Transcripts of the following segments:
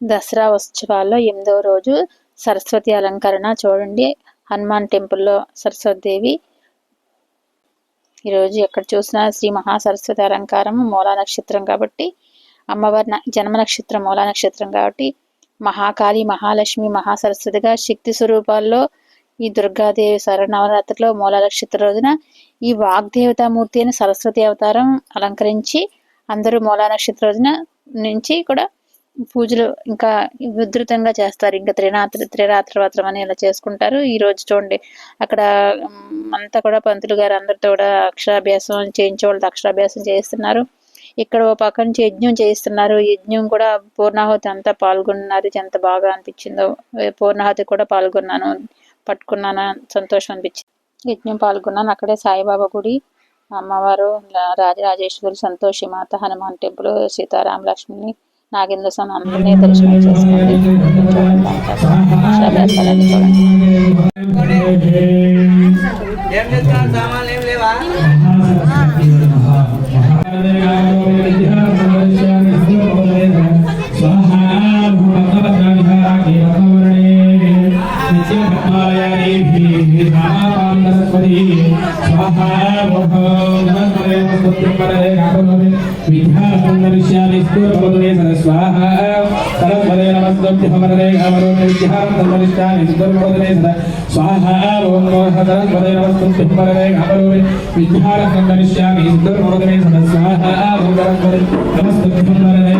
దసరా ఉత్సవాల్లో ఎనిమిదవ రోజు సరస్వతి అలంకరణ. చూడండి హనుమాన్ టెంపుల్లో సరస్వతి దేవి ఈరోజు ఎక్కడ చూసినా శ్రీ మహాసరస్వతి అలంకారం మూలా నక్షత్రం కాబట్టి అమ్మవారి జన్మ నక్షత్రం మూలా నక్షత్రం కాబట్టి మహాకాళి మహాలక్ష్మి మహాసరస్వతిగా శక్తి స్వరూపాల్లో ఈ దుర్గాదేవి శరణవరాత్రిలో మూల నక్షత్ర రోజున ఈ వాగ్దేవతామూర్తి అని సరస్వతి అవతారం అలంకరించి అందరూ మూలా నక్షత్ర రోజున నుంచి కూడా పూజలు ఇంకా విధృతంగా చేస్తారు. ఇంకా త్రిరాత్రి త్రిరాత్రి వ్రతం అని ఇలా చేసుకుంటారు. ఈ రోజు చూడండి అక్కడ అంతా కూడా పంతులు గారు అందరితో కూడా అక్షరాభ్యాసం చేయించే వాళ్ళు అక్షరాభ్యాసం చేస్తున్నారు ఇక్కడ ఓ పక్క నుంచి యజ్ఞం చేయిస్తున్నారు. యజ్ఞం కూడా పూర్ణాహుతి అంతా పాల్గొన్నారు. ఎంత బాగా అనిపించిందో. పూర్ణాహుతి కూడా పాల్గొన్నాను పట్టుకున్నాను సంతోషం అనిపించింది. యజ్ఞం పాల్గొన్నాను. అక్కడే సాయిబాబా గుడి అమ్మవారు రాజరాజేశ్వరి సంతోషి మాత హనుమాన్ టెంపుల్ సీతారామ లక్ష్మిని నాగేంద్ర స్వామి అందరినీ దర్శనం చేసుకోండి చూడండి చూడండి ఏం చేస్తున్నారు సామాన్లు ఏం లేవా? సరస్వదే నమస్తే హమరే హమరో విద్యాం ధర్మనిష్టాని సుధర్మోదనే స్వాహ ఓం నమః సరస్వదే నమస్తే హమరే హమరో విద్యాం ధర్మనిష్టాని సుధర్మోదనే స్వాహ ఓం సరస్వదే నమస్తే హమరే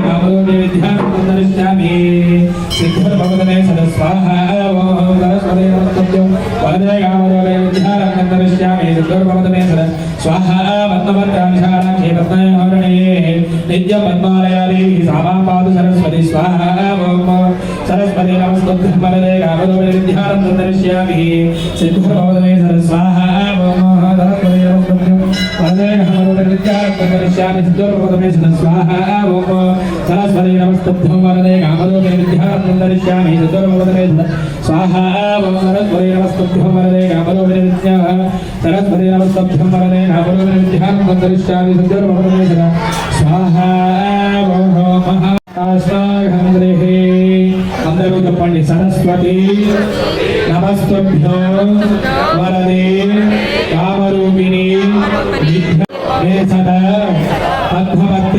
నిత్య పద్మాలయాలి సామాపాదు సరస్వతి. స్వాహ సరస్వతి నమస్తే వరదే హమరో విద్యాం ధర్మనిష్టాని సిద్ధర్మోదనే స్వాహ సరస్వతి నమస్తే వరదే హమరో విద్యాం ధర్మనిష్టాని సిద్ధర్మోదనే స్వాహ సరస్వతి నమస్తుభ్యం వరదే హమరో విద్యా సరస్వతి వరదే అందరూ చెప్పండి సరస్వతి. నమస్తుభ్యో వరదే. కామరూపిణి. పద్మపత్ర.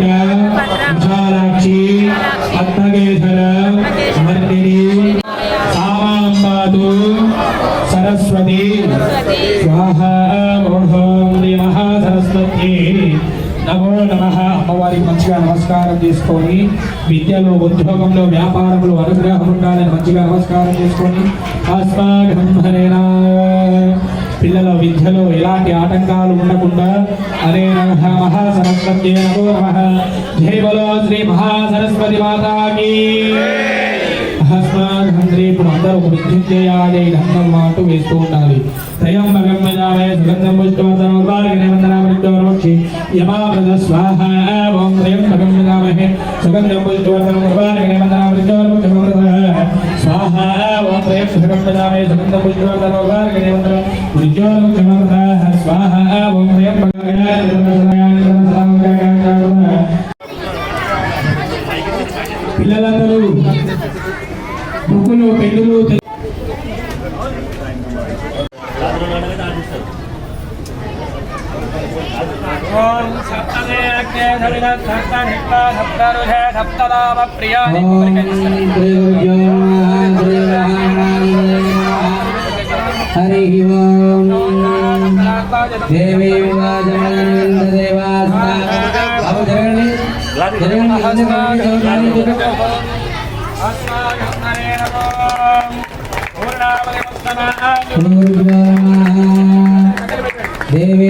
విశాలాక్షి పద్మగేధర. వర్ణిని సామాంబాదు. సరస్వతి. స్వాహ ఓం శ్రీ మహాసరస్వతి. నమో నమ. అమ్మవారికి మంచిగా నమస్కారం చేసుకొని విద్యలో ఉద్యోగంలో వ్యాపారంలో అనుగ్రహం ఉండాలని మంచిగా నమస్కారం చేసుకొని ఆస్మాఘంభరేనా పిల్లల విద్యలో ఎలాంటి ఆటంకాలు ఉండకుండా అరే నమ మహాసరస్వతి నమో నమ. జై బలో శ్రీ మహాసరస్వతి మాతాకి. అహస్మాఘంధ్రి ఇప్పుడు అందరూ ఒక విద్యుత్యాయ గంధం మాట వేస్తూ ఉండాలి. త్రయం భగం సుగంధం పుష్పవర్ధనం ఉర్వారికనే వచ్చి యమామృత స్వాహ ఓం త్రయం భగమ్మజామహే సుగంధం పుష్పవర్ధనం ఉర్వారికనే వందనామృత్యోర్వక్షి స్వాహ ఓం త్రయం భగమ్మజామయ సుగంధం పుష్పవర్ధనం ఉర్వారికనే వందనామృత్యోర్వక్షి స్వాహ ఓం త్రయం పిల్లలందరూ బుక్కులు పెన్నులు ओम सप्तमे अग्ने सविधं धत्तं हित्वा सप्तरुधे देवी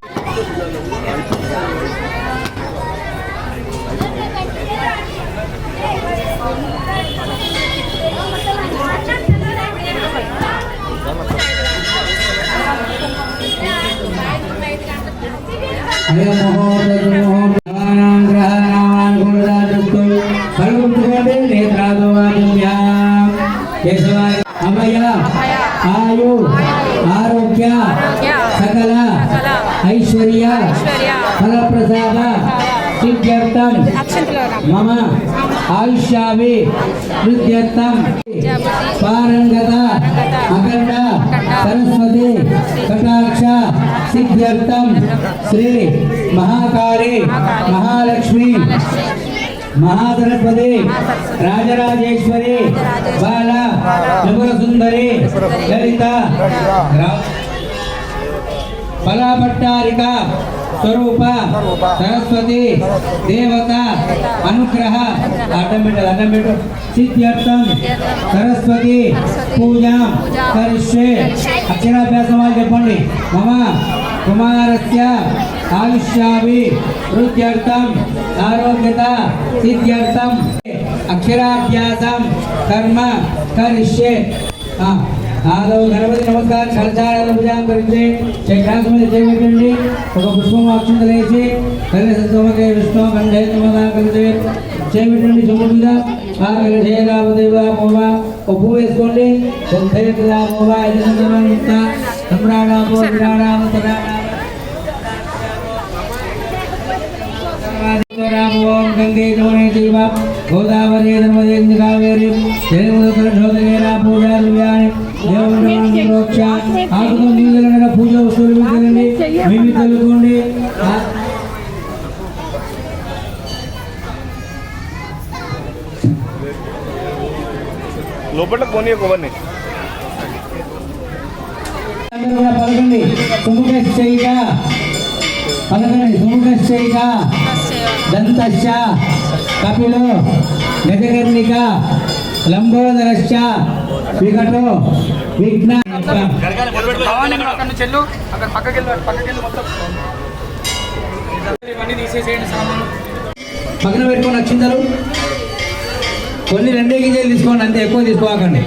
ఆయు ఆరోగ్య సకల ఐశ్వర్య ఫలప్రసాద సిద్ధ్యర్థం మమ ఆయుష్యావి వృద్ధ్యర్థం పారంగత అఖండ సరస్వతి కటాక్ష సిద్ధ్యర్థం శ్రీ మహాకాళి మహాలక్ష్మి మహాసరస్వతి రాజరాజేశ్వరి బాల త్రిపుర సుందరి లలిత. ఫలపట్టారిక స్వరూప సరస్వతి దేవత అనుగ్రహ అడ్డం పెట్టదు అడ్డం పెట్టు. సిద్ధ్యర్థం సరస్వతి పూజ కరిష్యే అక్షరాభ్యాసం చెప్పండి. మమ కుమారస్య ఆయుష్యాభి వృద్ధ్యర్థం ఆరోగ్యత సిద్ధ్యర్థం అక్షరాభ్యాసం కర్మ కరిష్యే ఆ. ఆదౌ గణపతి నమస్కారం కలచారాల పూజాం కరిస్తే చక్రాసం మీద చేయబెట్టండి ఒక పుష్పం అక్షంత వేసి కళ్యాణ విష్ణు కంఠే నమదా కలితే మీద ఆ కలిసే ఒక పువ్వు వేసుకోండి. సంధేతదా మోవ సమ్రాణామో విరాణామ ఓం గంగే జోనే దేవ గోదావరి నర్మదే కావేరి జయముదకర శోధనేన పూజారువ్యాని మేము తెలుసుకోండి లోపల కొని కూడా పలకండి. సుముఖశ్చైక పలకండి. సుముఖశ్చైక దంతశ్చ. కపిలో. గజకర్ణిక లంబోదరశ్చ. వికటో అక్కడ నుంచి వెళ్ళు అక్కడ పక్కకి వెళ్ళు అటు పక్కకి వెళ్ళు మొత్తం ఇవన్నీ తీసేసేయండి సామాను పక్కన పెట్టుకొని అక్షింతలు కొన్ని రెండే గింజలు తీసుకోండి అంతే ఎక్కువ తీసుకోకండి.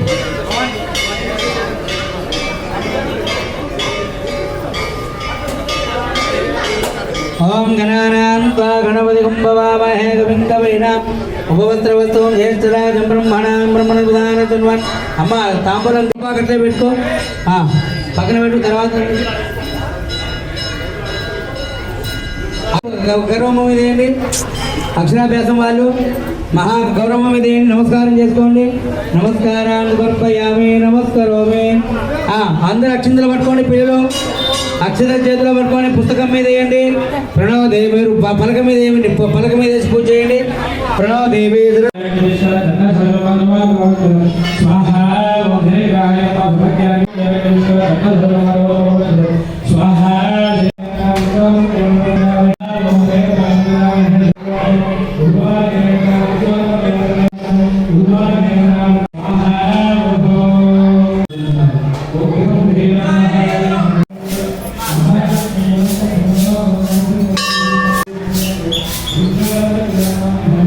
ఓం గణానాం త్వా గణపతి కుంభవామహే గవిందవైనాం ఉపవస్త్రవస్తం జ్యేష్ఠరాజం బ్రహ్మణాం బ్రహ్మణ విధాన చన్వన్ అమ్మ తాంబూలం కట్టే పెట్టుకో. పక్కన పెట్టు తర్వాత గౌరవం ఇదేంటి? అక్షరాభ్యాసం వాళ్ళు మహా గౌరవం ఇది నమస్కారం చేసుకోండి. నమస్కారాలు గొప్పయామి నమస్కారమే. అందరు అక్షంతలు పట్టుకోండి పిల్లలు. అక్షత చేతిలో పట్టుకొని పుస్తకం మీద వేయండి. ప్రణవదేవి పలక మీద వేయండి. పలక మీద వేసి పూజ చేయండి. ప్రణవ్ దేవి స్వాహా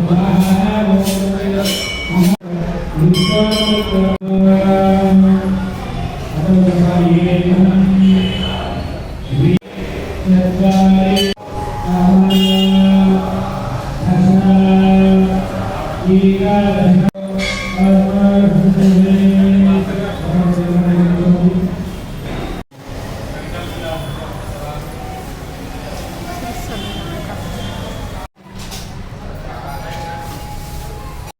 ఓం ధైర్యాయ స్వాహా ఈ